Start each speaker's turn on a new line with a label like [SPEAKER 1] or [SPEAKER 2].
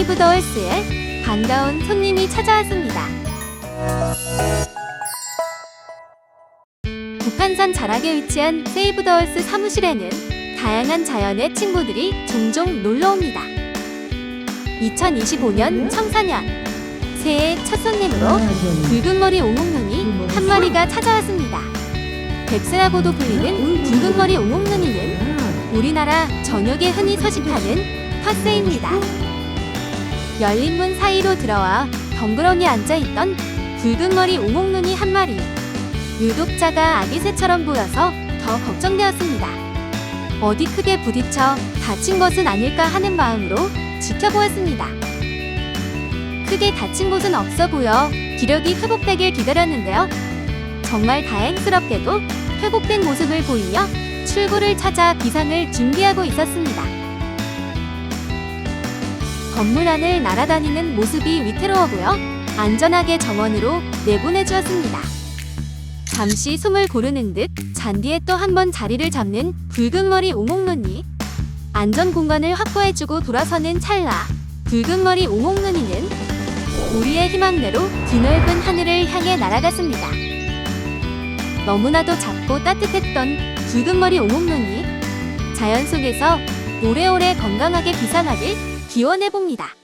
[SPEAKER 1] 세이브 더 홀스에 반가운 손님이 찾아왔습니다. 북한산 자락에 위치한 세이브 더 홀스 사무실에는 다양한 자연의 친구들이 종종 놀러 옵니다. 2025년 청사년 새해 첫 손님으로 붉은 머리 옹옥눈이 한 마리가 찾아왔습니다. 백세라고도 불리는 붉은 머리 옹옥눈이는 우리나라 전역에 흔히 서식하는 텃새입니다. 열린 문 사이로 들어와 덩그러니 앉아있던 붉은 머리 옹옥눈이 한 마리. 유독 작아 아기 새처럼 보여서 더 걱정되었습니다. 어디 크게 부딪혀 다친 것은 아닐까 하는 마음으로 지켜보았습니다. 크게 다친 곳은 없어 보여 기력이 회복되길 기다렸는데요. 정말 다행스럽게도 회복된 모습을 보이며 출구를 찾아 비상을 준비하고 있었습니다. 건물 안을 날아다니는 모습이 위태로워 보여 안전하게 정원으로 내보내 주었습니다. 잠시 숨을 고르는 듯 잔디에 또 한 번 자리를 잡는 붉은 머리 옹옥눈이 안전 공간을 확보해주고 돌아서는 찰나 붉은 머리 옹옥눈이는 우리의 희망대로 드넓은 하늘을 향해 날아갔습니다. 너무나도 작고 따뜻했던 붉은 머리 옹옥눈이 자연 속에서 오래오래 건강하게 비상하길 기원해 봅니다.